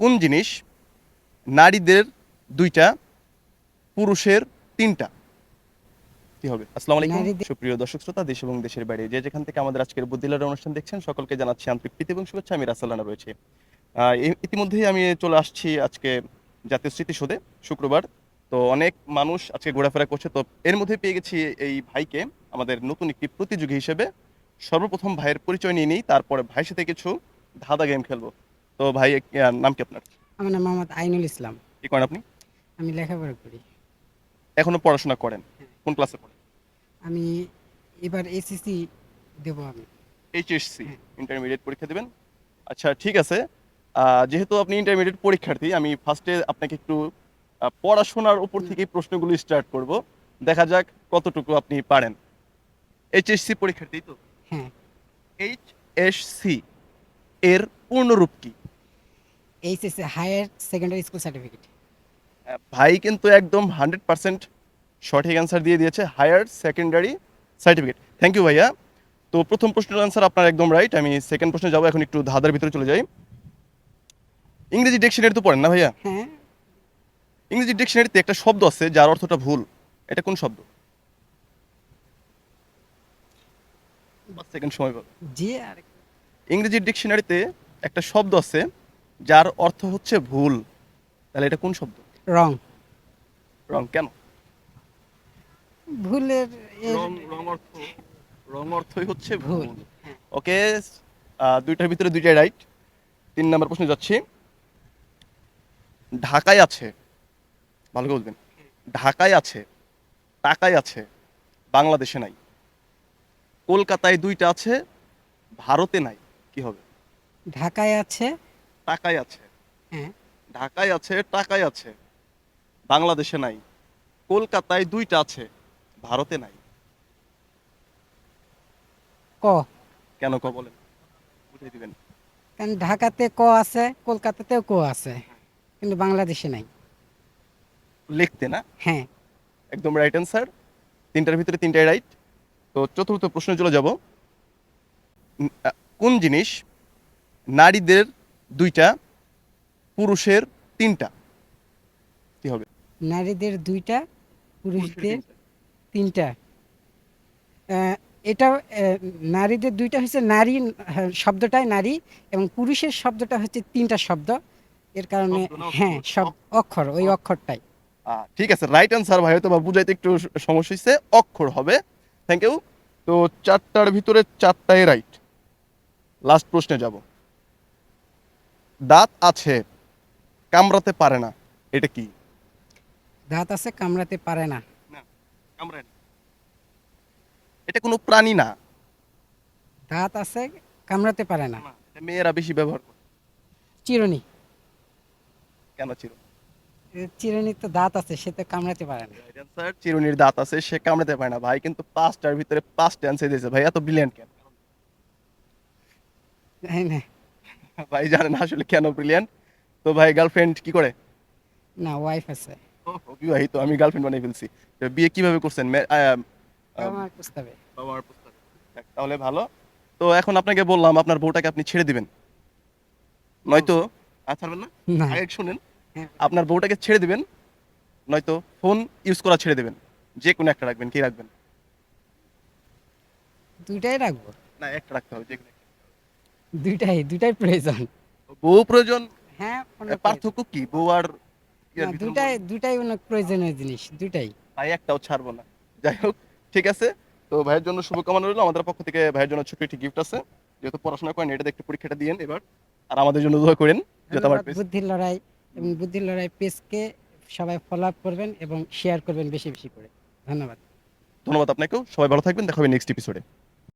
কোন জিনিস নারীদের দুইটা পুরুষের তিনটা? কি হবে? আসসালামু আলাইকুম। সুপ্রিয় দর্শক শ্রোতা দেশ এবং দেশের বাইরে যে যেখান থেকে আমাদের আজকের বুদ্ধিলার অনুষ্ঠান দেখছেন সকলকে জানাচ্ছি আন্তরিক প্রীতি এবং শুভেচ্ছা। আমি রাসালানা রয়েছে। ইতিমধ্যেই আমি চলে আসছি আজকে জাতীয় স্মৃতিসৌধে শুক্রবার। তো অনেক মানুষ আজকে ঘোরাফেরা করছে। তো এর মধ্যে পেয়ে গেছি এই ভাইকে আমাদের নতুন একটি প্রতিযোগী হিসেবে। সর্বপ্রথম ভাইয়ের পরিচয় নিয়ে নিই তারপরে ভাইয়ের সাথে কিছু ধাঁধা গেম খেলব। তো ভাই আহ, নাম কি আপনার? আমার নাম মোহাম্মদ আইনুল ইসলাম। কি করেন আপনি? আমি লেখাপড়া করি। এখনও পড়াশোনা করেন? কোন ক্লাসে পড়েন? আমি এবার এসএসসি দেব আমি। এইচএসসি ইন্টারমিডিয়েট পরীক্ষা দেবেন? আচ্ছা ঠিক আছে। আহ, যেহেতু আপনি ইন্টারমিডিয়েট পরীক্ষার্থী আমি ফার্স্টে আপনাকে একটু আহ, পড়াশোনার উপর থেকেই প্রশ্নগুলো স্টার্ট করব। দেখা যাক কতটুকু আপনি পারেন। এইচএসসি পরীক্ষার্থী তো? হ্যাঁ। এইচএসসি এর পূর্ণরূপ কি? HSC higher secondary school certificate ভাই কিন্তু একদম হান্ড্রেড পার্সেন্ট সঠিক অ্যান্সার দিয়ে দিয়েছে higher secondary certificate thank you ভাইয়া। তো প্রথম প্রশ্নের অ্যান্সার আপনার একদম রাইট আমি সেকেন্ড প্রশ্নে যাব এখন একটু ধাঁধার ভিতরে চলে যাই। ইংরেজি ডিকশনারি তো পড়েন না ভাইয়া? হ্যাঁ। ইংরেজি ডিকশনারিতে একটা শব্দ আছে যার অর্থটা ভুল। এটা কোন শব্দ? সেকেন্ড সময় পাবে জি আর ইংরেজি ডিকশনারিতে একটা শব্দ আছে যার অর্থ হচ্ছে ভুল। তাহলে এটা কোন শব্দ? রং। রং কেন? ভুলের রং রং অর্থ রং অর্থই হচ্ছে ভুল। হ্যাঁ। ওকে দুইটার ভিতরে দুইটাই রাইট তিন নম্বর প্রশ্নে যাচ্ছি। ঢাকায় আছে ভালো করে বুঝবেন। ঢাকায় আছে টাকায় আছে বাংলাদেশে নাই। কলকাতায় দুইটা আছে ভারতে নাই। কি হবে? ঢাকায় আছে টাকায় আছে। হ্যাঁ। ঢাকায় আছে টাকায় আছে। বাংলাদেশে নাই। কলকাতায় দুইটা আছে ভারতে নাই। ক? কেন ক বলেন? বুঝিয়ে দিবেন। কারণ ঢাকাতে ক আছে কলকাতাতেও ক আছে কিন্তু বাংলাদেশে নাই। লিখতে না? হ্যাঁ। একদম রাইট অ্যান্সার তিনটার ভিতরে তিনটাই রাইট তো চতুর্থ প্রশ্নে চলে যাব। কোন জিনিস নারীদের দুইটা পুরুষের তিনটা। কি হবে? নারীদের দুইটা পুরুষদের তিনটা। এটা নারীদের দুইটা হচ্ছে নারী শব্দটাই নারী এবং পুরুষের শব্দটা হচ্ছে তিনটা শব্দ। এর কারণে হ্যাঁ অক্ষর। সব অক্ষর ওই অক্ষরটাই। আহ, ঠিক আছে রাইট অ্যান্সার ভাই হয়তো বা বুঝাইতে একটু সমস্যা হচ্ছে অক্ষর হবে। থ্যাংক ইউ তো চারটার ভিতরে চারটাই রাইট লাস্ট প্রশ্নে যাব। দাঁত আছে কামড়াতে পারে না এটা কি? দাঁত আছে কামড়াতে পারে না। না কামড়ায় না। এটা কোনো প্রাণী না। দাঁত আছে কামড়াতে পারে না। এটা মেয়েরা বেশি ব্যবহার করে। চিরুনি। কেন চির এ, চিরুনির তো দাঁত আছে সে তো কামড়াতে পারে না। স্যার চিরুনির দাঁত আছে সে কামড়াতে পারে না। ভাই কিন্তু পাঁচটার ভিতরে পাঁচটা অ্যান্সার দিয়েছে। ভাই এত ব্রিলিয়ান্ট কেন? হ্যাঁ, না ভাই জানেন আসলে কেন ব্রিলিয়ান্ট তো ভাই গার্লফ্রেন্ড কি করে? না ওয়াইফ আছে। বিবাহিত আমি গার্লফ্রেন্ড বানিয়ে ফেলছি। বিয়ে কীভাবে করছেন? আমার প্রস্তাবে। বাবার প্রস্তাবে। তাহলে ভালো। তো এখন আপনাকে বললাম আপনার বউটাকে আপনি ছেড়ে দিবেন। নয়তো আর ছাড়বেন না? আগে শুনেন। হ্যাঁ। আপনার বউটাকে ছেড়ে দিবেন নয়তো ফোন ইউজ করা ছেড়ে দিবেন। যে কোনো একটা রাখবেন কি রাখবেন? দুইটাই রাখব। না একটা রাখতে হবে যে কোনো। দুইটাই দুইটাই প্রয়োজন। বউ প্রয়োজন? হ্যাঁ অনেক প্রয়োজন। পার্থক্য কি? বউ আর ইয়ার না, ভিতরে দুইটাই দুইটাই অনেক প্রয়োজনীয় জিনিস দুইটাই। ভাই একটাও ছাড়বো না। যাই হোক ঠিক আছে। তো ভাইয়ের জন্য শুভকামনা রইল। আমাদের পক্ষ থেকে ভাইয়ের জন্য ছোট্ট একটি গিফট আছে। যেহেতু পড়াশোনা করেন এটা একটু পরীক্ষাটা দিয়েন এবার। আর আমাদের জন্য দোয়া করেন যাতে আমার বুদ্ধির লড়াই এবং বুদ্ধির লড়াই পেজকে সবাই ফলো আপ করবেন এবং শেয়ার করবেন বেশি বেশি করে। ধন্যবাদ। ধন্যবাদ আপনাকেও। সবাই ভালো থাকবেন। দেখা হবে নেক্সট এপিসোডে